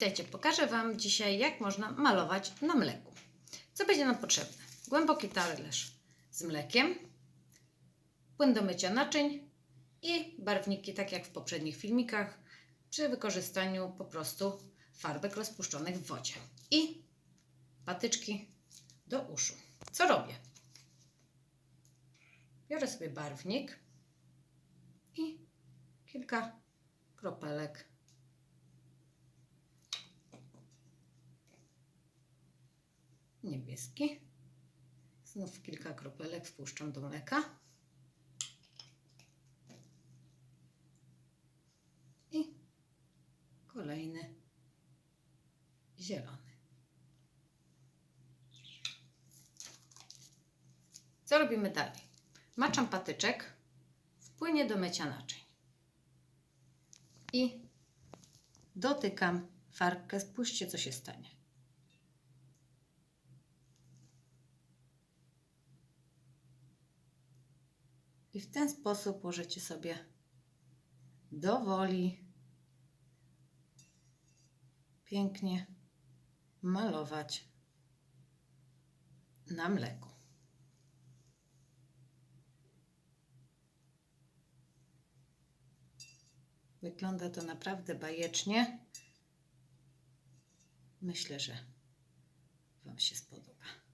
Witajcie, pokażę Wam dzisiaj, jak można malować na mleku. Co będzie nam potrzebne? Głęboki talerz z mlekiem, płyn do mycia naczyń i barwniki, tak jak w poprzednich filmikach, przy wykorzystaniu po prostu farbek rozpuszczonych w wodzie. I patyczki do uszu. Co robię? Biorę sobie barwnik i kilka kropelek niebieski. Znów kilka kropelek wpuszczam do mleka. I kolejny zielony. Co robimy dalej? Maczam patyczek w płynie do mycia naczyń. I dotykam farbkę. Spójrzcie, co się stanie. I w ten sposób możecie sobie dowoli pięknie malować na mleku. Wygląda to naprawdę bajecznie. Myślę, że Wam się spodoba.